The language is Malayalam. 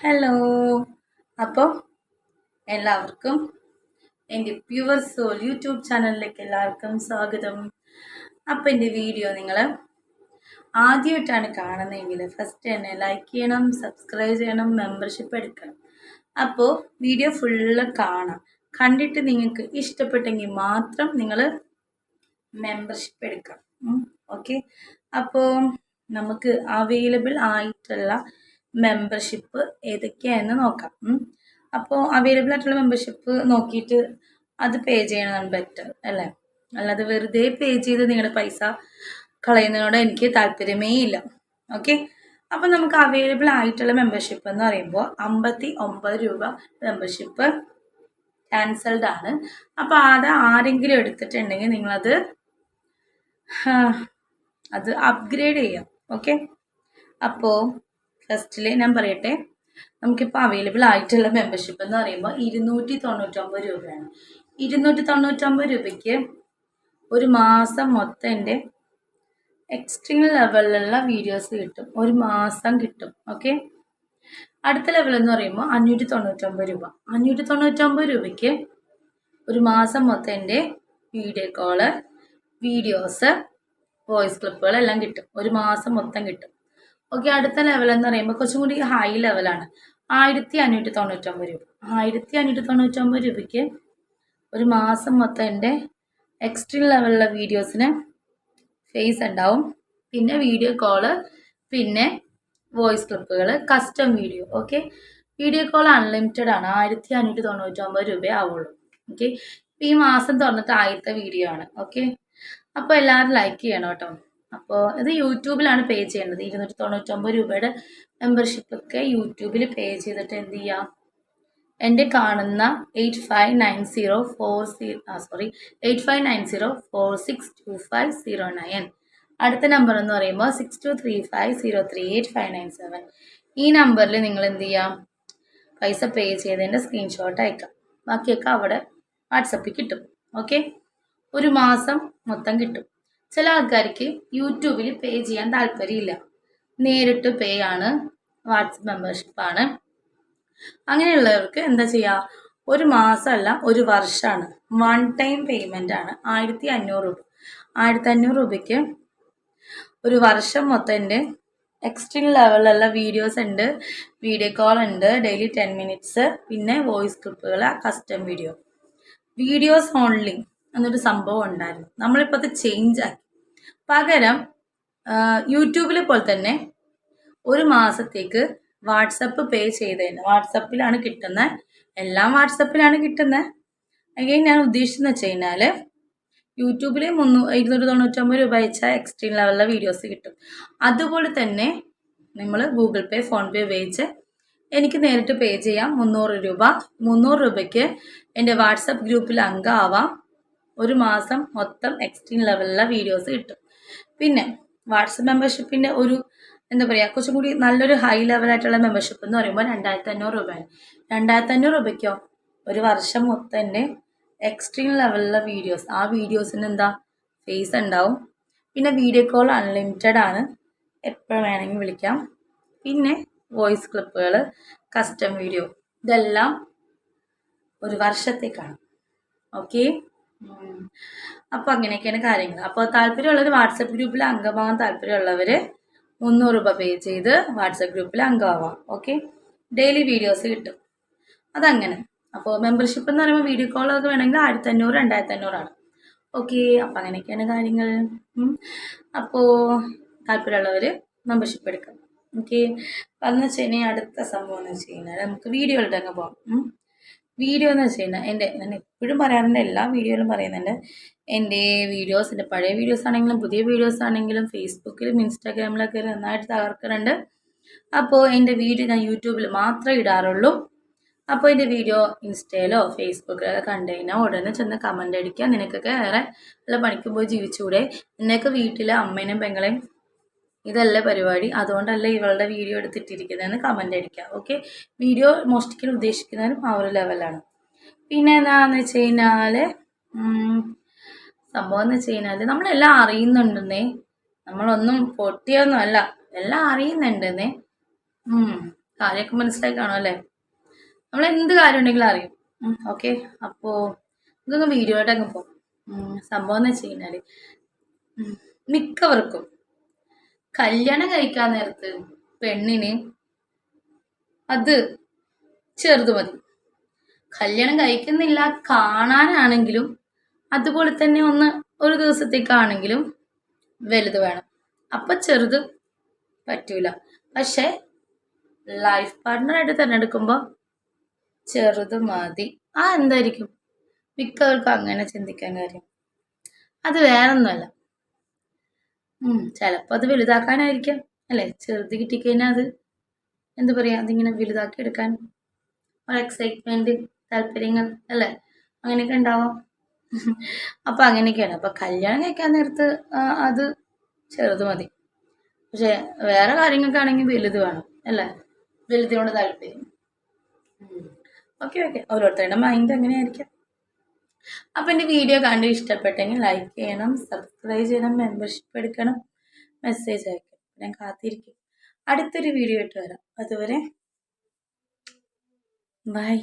ഹലോ അപ്പോൾ എല്ലാവർക്കും എന്റെ പ്യുവർ സോൾ യൂട്യൂബ് ചാനലിലേക്ക് എല്ലാവർക്കും സ്വാഗതം. അപ്പോൾ എന്റെ വീഡിയോ നിങ്ങൾ ആദ്യമായിട്ടാണ് കാണുന്നതെങ്കിൽ ഫസ്റ്റ് തന്നെ ലൈക്ക് ചെയ്യണം സബ്സ്ക്രൈബ് ചെയ്യണം മെമ്പർഷിപ്പ് എടുക്കണം. അപ്പോൾ വീഡിയോ ഫുള്ള് കാണാം. കണ്ടിട്ട് നിങ്ങൾക്ക് ഇഷ്ടപ്പെട്ടെങ്കിൽ മാത്രം നിങ്ങൾ മെമ്പർഷിപ്പ് എടുക്കാം. ഓക്കെ അപ്പോൾ നമുക്ക് അവൈലബിൾ ആയിട്ടുള്ള മെമ്പർഷിപ്പ് ഏതൊക്കെയാണെന്ന് നോക്കാം. അപ്പോൾ അവൈലബിൾ ആയിട്ടുള്ള മെമ്പർഷിപ്പ് നോക്കിയിട്ട് അത് പേ ചെയ്യണതാണ് ബെറ്റർ അല്ലേ? അല്ലാതെ വെറുതെ പേ ചെയ്ത് നിങ്ങളുടെ പൈസ കളയുന്നതിനോട് എനിക്ക് താല്പര്യമേ ഇല്ല. ഓക്കെ അപ്പം നമുക്ക് അവൈലബിൾ ആയിട്ടുള്ള മെമ്പർഷിപ്പ് എന്ന് പറയുമ്പോൾ അമ്പത്തി ഒമ്പത് രൂപ മെമ്പർഷിപ്പ് ക്യാൻസൽഡ് ആണ്. അപ്പോൾ അത് ആരെങ്കിലും എടുത്തിട്ടുണ്ടെങ്കിൽ നിങ്ങളത് അത് അപ്ഗ്രേഡ് ചെയ്യാം. ഓക്കെ അപ്പോൾ ഫസ്റ്റിൽ ഞാൻ പറയട്ടെ? നമുക്കിപ്പോൾ അവൈലബിൾ ആയിട്ടുള്ള മെമ്പർഷിപ്പ് എന്ന് പറയുമ്പോൾ ഇരുന്നൂറ്റി തൊണ്ണൂറ്റൊമ്പത് രൂപയാണ്. ഇരുന്നൂറ്റി തൊണ്ണൂറ്റൊമ്പത് രൂപയ്ക്ക് ഒരു മാസം മൊത്തം എന്റെ എക്സ്ട്രീം ലെവലിലുള്ള വീഡിയോസ് കിട്ടും. ഒരു മാസം കിട്ടും. ഓക്കെ അടുത്ത ലെവൽ എന്ന് പറയുമ്പോൾ അഞ്ഞൂറ്റി തൊണ്ണൂറ്റൊമ്പത് രൂപ. അഞ്ഞൂറ്റി തൊണ്ണൂറ്റൊമ്പത് രൂപയ്ക്ക് ഒരു മാസം മൊത്തം എന്റെ വീഡിയോ കോൾ വീഡിയോസ് വോയിസ് ക്ലിപ്പുകൾ എല്ലാം കിട്ടും. ഒരു മാസം മൊത്തം കിട്ടും. ഓക്കെ അടുത്ത ലെവൽ എന്ന് പറയുമ്പോൾ കുറച്ചും കൂടി ഹൈ ലെവലാണ് ആയിരത്തി അഞ്ഞൂറ്റി തൊണ്ണൂറ്റൊമ്പത് രൂപ. ആയിരത്തി അഞ്ഞൂറ്റി തൊണ്ണൂറ്റൊമ്പത് രൂപയ്ക്ക് ഒരു മാസം മൊത്തം എന്റെ എക്സ്ട്രീം ലെവലിലെ വീഡിയോസിന് ഫേസ് ഉണ്ടാവും. പിന്നെ വീഡിയോ കോൾ പിന്നെ voice ക്ലിപ്പുകൾ custom video okay video call unlimited ആണ്. ആയിരത്തി അഞ്ഞൂറ്റി തൊണ്ണൂറ്റൊമ്പത് രൂപയേ ആവുള്ളൂ. ഓക്കെ ഈ മാസം തുറന്നിട്ട് ആദ്യത്തെ വീഡിയോ ആണ്. ഓക്കെ അപ്പോൾ എല്ലാവരും ലൈക്ക് ചെയ്യണം കേട്ടോ. അപ്പോൾ ഇത് യൂട്യൂബിലാണ് പേ ചെയ്യേണ്ടത്. ഇരുന്നൂറ്റി തൊണ്ണൂറ്റൊമ്പത് രൂപയുടെ മെമ്പർഷിപ്പ് ഒക്കെ യൂട്യൂബിൽ പേ ചെയ്തിട്ട് എന്ത് ചെയ്യാം? എന്റെ കാണുന്ന eight five nine zero four C ആ sorry eight five nine zero four six two five zero nine അടുത്ത നമ്പർ എന്ന് പറയുമ്പോൾ six two three five zero three eight five nine seven ഈ നമ്പറിൽ നിങ്ങൾ എന്ത് ചെയ്യാം? പൈസ പേ ചെയ്തതിന്റെ സ്ക്രീൻഷോട്ട് അയക്കാം. ബാക്കിയൊക്കെ അവിടെ വാട്സപ്പിൽ കിട്ടും. ഓക്കെ ഒരു മാസം മൊത്തം കിട്ടും. ചില ആൾക്കാർക്ക് യൂട്യൂബിൽ പേ ചെയ്യാൻ താല്പര്യമില്ല. നേരിട്ട് പേ ആണ് വാട്സപ്പ് മെമ്പർഷിപ്പാണ് അങ്ങനെയുള്ളവർക്ക് എന്താ ചെയ്യുക ഒരു മാസമല്ല ഒരു വർഷമാണ്. വൺ ടൈം പേയ്മെന്റ് ആണ്. ആയിരത്തി അഞ്ഞൂറ് രൂപ. ആയിരത്തി അഞ്ഞൂറ് രൂപയ്ക്ക് ഒരു വർഷം മൊത്തം എന്റെ എക്സ്ട്രീം ലെവലിലുള്ള വീഡിയോസ് ഉണ്ട്. വീഡിയോ കോൾ ഉണ്ട്. ഡെയിലി ടെൻ മിനിറ്റ്സ് പിന്നെ വോയിസ് ക്ലിപ്പുകൾ കസ്റ്റം വീഡിയോ വീഡിയോസ് ഓൺലി എന്നൊരു സംഭവം ഉണ്ടായിരുന്നു. നമ്മളിപ്പോൾ അത് ചേഞ്ച് ആക്കി. പകരം യൂട്യൂബിലെ പോലെ തന്നെ ഒരു മാസത്തേക്ക് വാട്സപ്പ് പേ ചെയ്തതിന് വാട്സപ്പിലാണ് കിട്ടുന്നത് എല്ലാം വാട്സപ്പിലാണ് കിട്ടുന്നത് അഗൈൻ ഞാൻ ഉദ്ദേശിച്ചെന്ന് വെച്ച് കഴിഞ്ഞാൽ യൂട്യൂബിൽ മുന്നൂ ഇരുന്നൂറ്റി തൊണ്ണൂറ്റൊമ്പത് രൂപ അയച്ചാൽ എക്സ്ട്രീം ലെവലിലെ വീഡിയോസ് കിട്ടും. അതുപോലെ തന്നെ നമ്മൾ ഗൂഗിൾ പേ ഫോൺ പേ ഉപയോഗിച്ച് എനിക്ക് നേരിട്ട് പേ ചെയ്യാം. മുന്നൂറ് രൂപ. മുന്നൂറ് രൂപയ്ക്ക് എന്റെ വാട്സപ്പ് ഗ്രൂപ്പിൽ അംഗമാവാം ഒരു മാസം മൊത്തം എക്സ്ട്രീം ലെവലിലുള്ള വീഡിയോസ് കിട്ടും. പിന്നെ വാട്സപ്പ് മെമ്പർഷിപ്പിന്റെ ഒരു എന്താ പറയുക കുറച്ചും കൂടി നല്ലൊരു ഹൈ ലെവലായിട്ടുള്ള മെമ്പർഷിപ്പ് എന്ന് പറയുമ്പോൾ രണ്ടായിരത്തി അഞ്ഞൂറ് രൂപയാണ്. രണ്ടായിരത്തി അഞ്ഞൂറ് രൂപയ്ക്കോ ഒരു വർഷം മൊത്തം എന്റെ എക്സ്ട്രീം ലെവലിലുള്ള വീഡിയോസ് ആ വീഡിയോസിന് എന്താ ഫേസ് ഉണ്ടാവും. പിന്നെ വീഡിയോ കോൾ അൺലിമിറ്റഡ് ആണ്. എപ്പോഴും വേണമെങ്കിൽ വിളിക്കാം. പിന്നെ വോയിസ് ക്ലിപ്പുകൾ കസ്റ്റം വീഡിയോ ഇതെല്ലാം ഒരു വർഷത്തേക്കാണ്. ഓക്കെ അപ്പോൾ അങ്ങനെയൊക്കെയാണ് കാര്യങ്ങൾ. അപ്പോൾ താല്പര്യമുള്ളവർ വാട്സപ്പ് ഗ്രൂപ്പിൽ അംഗമാകാൻ താല്പര്യമുള്ളവർ മുന്നൂറ് രൂപ പേ ചെയ്ത് വാട്സപ്പ് ഗ്രൂപ്പിൽ അംഗമാവാം. ഓക്കെ ഡെയിലി വീഡിയോസ് കിട്ടും. അതങ്ങനെ. അപ്പോൾ മെമ്പർഷിപ്പ് എന്ന് പറയുമ്പോൾ വീഡിയോ കോളൊക്കെ വേണമെങ്കിൽ ആയിരത്തി അഞ്ഞൂറ് രണ്ടായിരത്തി അഞ്ഞൂറാണ് ഓക്കെ അപ്പോൾ അങ്ങനെയൊക്കെയാണ് കാര്യങ്ങൾ. അപ്പോൾ താല്പര്യമുള്ളവർ മെമ്പർഷിപ്പ് എടുക്കാം. ഓക്കെ എന്ന് വെച്ച് കഴിഞ്ഞാൽ അടുത്ത സംഭവം എന്ന് വെച്ച് കഴിഞ്ഞാൽ നമുക്ക് വീഡിയോകളുടെ അങ്ങ് പോകാം. വീഡിയോ എന്ന് വെച്ച് കഴിഞ്ഞാൽ എന്റെ ഞാൻ എപ്പോഴും പറയാറുണ്ട് എല്ലാ വീഡിയോയിലും പറയുന്നുണ്ട്. എന്റെ വീഡിയോസ് എന്റെ പഴയ വീഡിയോസ് ആണെങ്കിലും പുതിയ വീഡിയോസ് ആണെങ്കിലും ഫേസ്ബുക്കിലും ഇൻസ്റ്റാഗ്രാമിലൊക്കെ നന്നായിട്ട് തകർക്കുന്നുണ്ട് അപ്പോൾ എന്റെ വീഡിയോ ഞാൻ യൂട്യൂബിൽ മാത്രമേ ഇടാറുള്ളൂ. അപ്പോൾ എന്റെ വീഡിയോ ഇൻസ്റ്റയിലോ ഫേസ്ബുക്കിലൊക്കെ കണ്ടു കഴിഞ്ഞാൽ ഉടനെ ചെന്ന് കമന്റ് അടിക്കുക. നിനക്കൊക്കെ വേറെ നല്ല പണിക്ക് പോയി ജീവിച്ചുകൂടെ. നിനക്ക് വീട്ടിലെ അമ്മേനും പെങ്ങളെയും ഇതല്ല പരിപാടി. അതുകൊണ്ടല്ല ഇവളുടെ വീഡിയോ എടുത്തിട്ടിരിക്കുന്നതെന്ന് കമന്റ് അടിക്കുക. ഓക്കെ വീഡിയോ മോസ്റ്റിക്കൽ ഉദ്ദേശിക്കുന്നതിനും ആ ഒരു ലെവലാണ് പിന്നെ എന്താണെന്ന് വെച്ച് കഴിഞ്ഞാൽ സംഭവം എന്ന് വെച്ച് കഴിഞ്ഞാൽ നമ്മളെല്ലാം അറിയുന്നുണ്ടെന്നേ. നമ്മളൊന്നും പൊട്ടിയൊന്നും അല്ല എല്ലാം അറിയുന്നുണ്ടെന്നേ. കാര്യമൊക്കെ മനസ്സിലായി കാണും അല്ലേ? നമ്മൾ എന്ത് കാര്യം ഉണ്ടെങ്കിലും അറിയും. ഓക്കെ അപ്പോൾ ഇതൊന്ന് വീഡിയോ ആയിട്ട് അങ്ങ് പോകും സംഭവം എന്ന് വെച്ച് കഴിഞ്ഞാൽ മിക്കവർക്കും കല്യാണം കഴിക്കാൻ നേരത്ത് പെണ്ണിന് അത് ചെറുത് മതി. കല്യാണം കഴിക്കുന്നില്ല കാണാനാണെങ്കിലും അതുപോലെ തന്നെ ഒന്ന് ഒരു ദിവസത്തേക്കാണെങ്കിലും വലുത് വേണം. അപ്പം ചെറുത് പറ്റൂല. പക്ഷെ ലൈഫ് പാർട്ട്ണറായിട്ട് തിരഞ്ഞെടുക്കുമ്പോൾ ചെറുത് മതി. ആ എന്തായിരിക്കും? മിക്കവർക്കും അങ്ങനെ ചിന്തിക്കാൻ കാര്യം. അത് വേറൊന്നുമല്ല. ചിലപ്പോൾ അത് വലുതാക്കാനായിരിക്കാം. അല്ലേ? ചെറുത് കിട്ടിക്കഴിഞ്ഞാൽ അത് എന്താ പറയുക അതിങ്ങനെ വലുതാക്കി എടുക്കാൻ ഒരു താല്പര്യങ്ങൾ അല്ലേ? അങ്ങനെയൊക്കെ ഉണ്ടാവാം. അപ്പം അങ്ങനെയൊക്കെയാണ്. അപ്പം കല്യാണം കഴിക്കാൻ നേരത്ത് അത് ചെറുത് മതി. പക്ഷേ വേറെ കാര്യങ്ങൾക്കാണെങ്കിൽ വലുത് വേണം അല്ലേ? വലുതിനോട് താല്പര്യം. Okay okay. ഓരോരുത്തരുടെ മൈൻഡ് അങ്ങനെയായിരിക്കാം. അപ്പം എന്റെ വീഡിയോ കണ്ട് ഇഷ്ടപ്പെട്ടെങ്കിൽ ലൈക്ക് ചെയ്യണം സബ്സ്ക്രൈബ് ചെയ്യണം മെമ്പർഷിപ്പ് എടുക്കണം മെസ്സേജ് അയക്കണം. ഞാൻ കാത്തിരിക്കും. അടുത്തൊരു വീഡിയോ ഇട്ട് വരാം. അതുവരെ ബൈ